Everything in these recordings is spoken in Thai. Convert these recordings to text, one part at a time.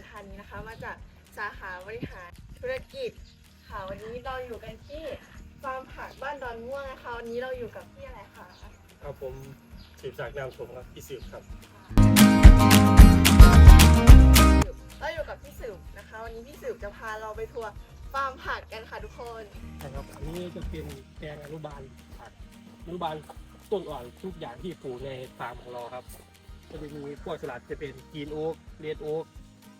รธานีนะคะ มาจากสาขาบริหารธุรกิจค่ะวันนี้เราอยู่กันที่ฟาร์มผักบ้านดอนม่วงนะคะวันนี้เราอยู่กับพี่อะไรคะครับผมสืบจากนามสมครับพี่สืบครับ เราอยู่กับพี่สืบนะคะ วันนี้พี่สืบจะพาเราไปทัวร์ฟาร์มผักกันค่ะทุกคนนะครับอันนี้จะเป็นแปลงอนุบาลผักอนุบาลต้นอ่อนทุกอย่างที่ปลูกในฟาร์มของเราครับก็จะมีพวกสลัดจะเป็นกีนโอ๊กเรดโอ๊ก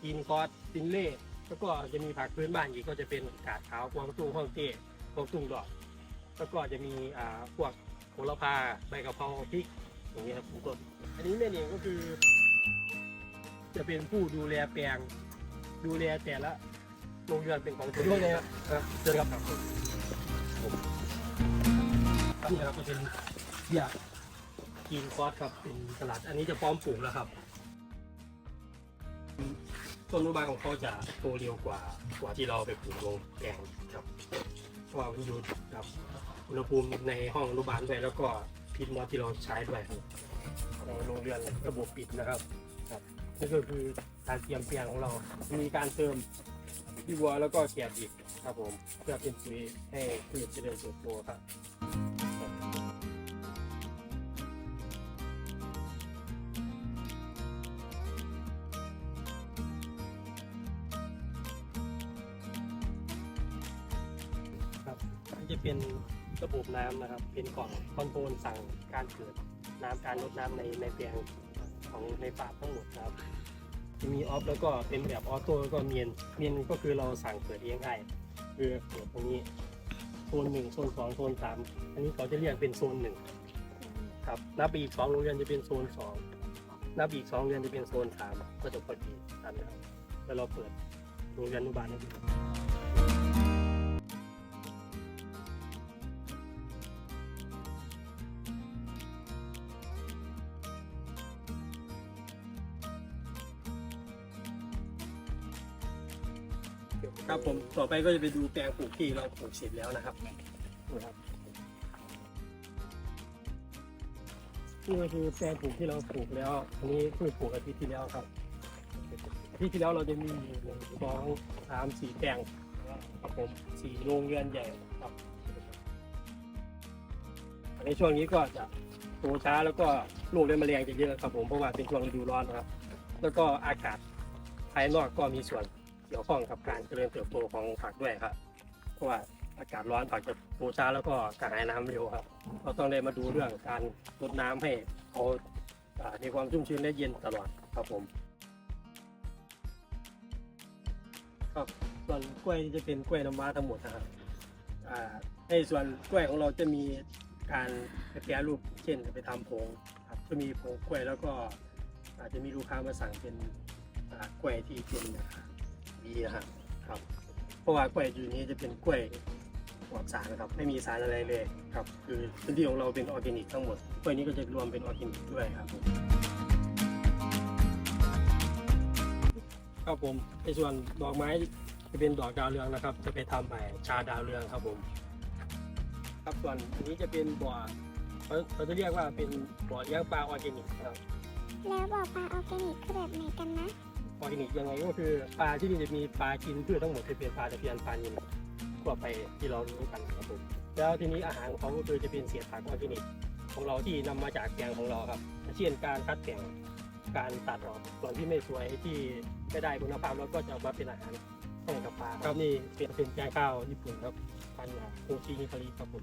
กีนคอสซินเล่แล้วก็จะมีผักพื้นบ้านอีกก็จะเป็นกาดขาวกวางตุ้งฮ่องเต้กวางตุ้งดอก แล้วก็จะมีอ่าพวกโหระพาใบกะเพราพริกอย่างนี้ครับเป็นต้นอันนี้แม่เองก็คือ จะเป็นผู้ดูแลแปลง ดูแลแต่ละโรงเรือนเป็นของตัวเองครับครับเจอครับครับผมนี่ครับก็เป็นเบี้ยกินคอสครับเป็นตลาดอันนี้จะพร้อมปลูกแล้วครับ ต้นอนุบาลของเขาจะโตเร็วกว่ากว่าที่เราไปปลูกลงแกงครับเพราะว่ามันอยู่กับอุณหภูมิในห้องอนุบาลด้วยแล้วก็พิษมอสที่เราใช้ด้วยครับของโรงเรือนระบบปิดนะครับครับนี่ก็คือการเตรียมเปลียงของเรา มีการเติมที่วัวแล้วก็แกบอีกครับผมเพื่อเป็นปุ๋ยให้พืชเจริญเติบโตครับ จะเป็นระบบน้ำนะครับ เป็นกล่องคอนโทรลสั่งการเกิดน้ำการลดน้ำในในแปลงของในป่าทั้งหมดครับจะมีออฟแล้วก็เป็นแบบออโต้แล้วก็เมียนเมียนก็คือเราสั่งเปิดเองได้คือเปิดตรงนี้โซนหนึ่งโซนสองโซนสามอันนี้เขาจะเรียกเป็นโซนหนึ่งครับนับไปอีกสองโรงเรียนจะเป็นโซนสองนับอีกสองโรงเรียนจะเป็นโซนสามก็จะพอดีตามนะครับแล้วเราเปิดโรงเรียนอนุบาลให้ดู ครับผมต่อไปก็จะไปดูแปลงปลูกที่เราปลูกเสร็จแล้วนะครับนะครับนี่ก็คือแปลงปลูกที่เราปลูกแล้วอันนี้เพิ่งปลูกอาทิตย์ที่แล้วครับอาทิตย์ที่แล้วเราจะมีหนึ่งสองสามสี่แปลงครับผมสี่โรงเรือนใหญ่ครับในช่วงนี้ก็จะโตช้าแล้วก็โรคและแมลงจะเยอะครับผมเพราะว่าเป็นช่วงฤดูร้อนนะครับ แล้วก็อากาศภายนอกก็มีส่วน เกี่ยวข้องกับการเจริญเติบโตของผักด้วยครับเพราะว่าอากาศร้อนผักจะโตช้าแล้วก็กระหายน้ำเร็วครับเราต้องได้มาดูเรื่องการรดน้ำให้เขามีความชุ่มชื้นและเย็นตลอดครับผมครับส่วนกล้วยจะเป็นกล้วยน้ำว้าทั้งหมดนะครับในส่วนกล้วยของเราจะมีการแปรรูปเช่นไปทำผงครับจะมีผงกล้วยแล้วก็อาจจะมีลูกค้ามาสั่งเป็นกล้วยที่เป็นอ่า ดีนะครับครับ เพราะว่ากล้วยอยู่นี้จะเป็นกล้วยปลอดสารนะครับ ไม่มีสารอะไรเลยครับ คือพื้นที่ของเราเป็นออร์แกนิกทั้งหมดกล้วยนี้ก็จะรวมเป็นออร์แกนิกด้วยครับผมครับผมในส่วนดอกไม้จะเป็นดอกดาวเรืองนะครับ จะไปทำใหม่ชาดาวเรืองครับผม ครับส่วนอันนี้จะเป็นบ่อเขาเขาจะเรียกว่าเป็นบ่อเลี้ยงปลาออร์แกนิกครับ แล้วบอปลาออร์แกนิกคือแบบไหนกันนะ ออร์แกนิกยังไงก็คือปลาที่นี่จะมีปลากินพืชทั้งหมดจะเป็นปลาตะเพียนปลานิลทั่วไปที่เรารู้กันครับผมแล้วทีนี้อาหารของเขาก็คือจะเป็นเศษผักออร์แกนิกของเราที่นำมาจากแกงของเราครับเช่นการคัดแต่งการตัดออกส่วนที่ไม่สวยที่ไม่ได้คุณภาพแล้วก็จะเอามาเป็นอาหารให้กับปลาครับนี่เป็นเป็นแกงข้าวญี่ปุ่นครับพันธุ์โคชินิคาริครับผม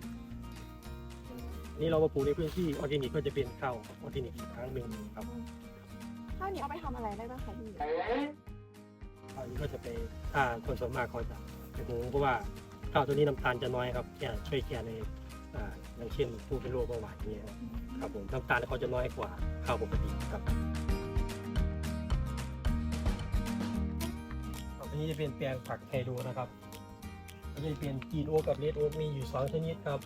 นี่เรามาปลูกในพื้นที่ออร์แกนิกก็จะเป็นข้าวออร์แกนิกอีกครั้งหนึ่งครับ ข้าวเหนียวเอาไปทำอะไรได้บ้างคะพี่ข้าวนี้ก็จะไปถ้าคนส่วนมากเขาจะไปหุงเพราะว่าข้าวตัวนี้น้ำตาลจะน้อยครับแก่ช่วยแก่ในอ่าอย่างเช่นผู้เป็นโรคเบาหวานอย่างเงี้ยครับครับผมน้ำตาลเขาจะน้อยกว่าข้าวปกติครับอันนี้จะเป็นแปลงผักไฮโดรนะครับอันนี้จะเป็นกรีนโอ๊กกับเรดโอ๊กมีอยู่สองชนิดครับ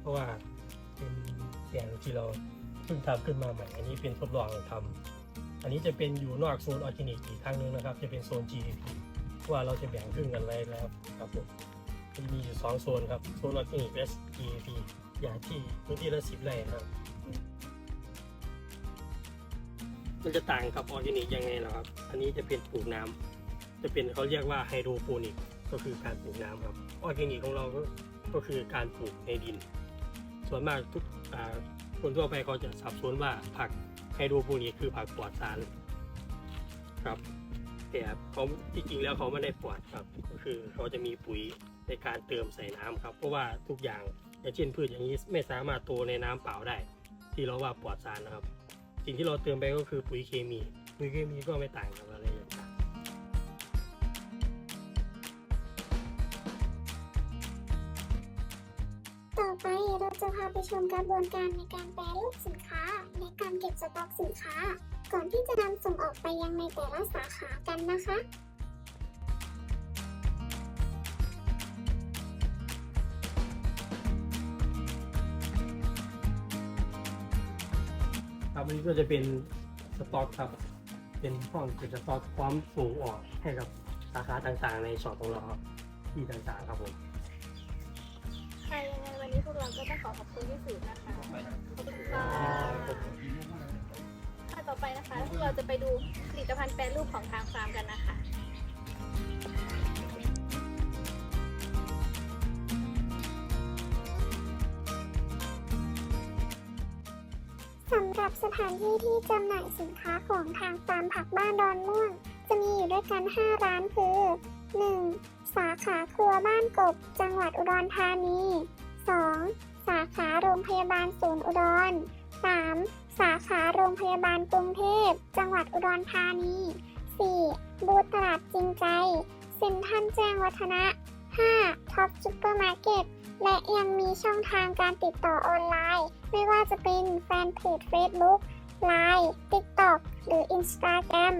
เพราะว่าเป็นแปลงที่เราเพิ่งทำขึ้นมาใหม่ อันนี้เป็นทดลองทำอันนี้จะเป็นอยู่นอกโซนออร์แกนิกอีกครั้งนึงนะครับ จะเป็นโซน GDP ว่าเราจะแบ่งครึ่งกันไว้แล้วครับผมมันมีอยู่สองโซนครับ โซนออร์แกนิกและ GDP อย่างที่พื้นที่ละสิบไร่นะครับ มันจะต่างกับออร์แกนิกยังไงเหรอครับ อันนี้จะเป็นปลูกน้ำจะเป็นเขาเรียกว่าไฮโดรโปนิกก็คือการปลูกน้ำครับ ออร์แกนิกของเราก็ก็คือการปลูกในดิน ส่วนมากทุก คนทั่วไปเขาจะสับสนว่าผักไฮโดรโปนิกคือผักปลอดสารครับแต่เขาที่จริงแล้วเขาไม่ได้ปลอดครับ ก็คือเขาจะมีปุ๋ยในการเติมใส่น้ำครับ เพราะว่าทุกอย่างอย่างเช่นพืชอย่างนี้ไม่สามารถโตในน้ำเปล่าได้ ที่เราว่าปลอดสารนะครับ สิ่งที่เราเติมไปก็คือปุ๋ยเคมี ปุ๋ยเคมีก็ไม่ต่างกับ ต่อไปเราจะพาไปชมกระบวนการในการแปรรูปสินค้า และการเก็บสต็อกสินค้า ก่อนที่จะนำส่งออกไปยังในแต่ละสาขากันนะคะๆครับอันนี้ก็จะเป็นสต็อกครับ เป็นห้องเก็บสต็อกพร้อมส่งออกให้กับสาขาต่างๆ ในช็อปของเราครับที่ต่างๆครับผมค่ะยังไง วันนี้พวกเราก็ต้องขอขอบคุณที่สื่อนะคะ ขอบคุณค่ะค่ะต่อไปนะคะพวกเราจะไปดูผลิตภัณฑ์แปรรูปของทางฟาร์มกันนะคะสำหรับสถานที่ที่จำหน่ายสินค้าของทางฟาร์มผักบ้านดอนม่วง จะมีอยู่ด้วยกัน 5 ร้านคือ 1. สาขาครัวบ้านกบ จังหวัดอุดรธานี 2. สาขาโรงพยาบาลศูนย์อุดร 3. สาขาโรงพยาบาลกรุงเทพ จังหวัดอุดรธานี 4. บูธตลาดจริงใจ เซ็นทรัลแจ้งวัฒนะ 5. ท็อปซุปเปอร์มาร์เก็ต และยังมีช่องทางการติดต่อออนไลน์ ไม่ว่าจะเป็นแฟนเพจ Facebook Line TikTok หรือ Instagram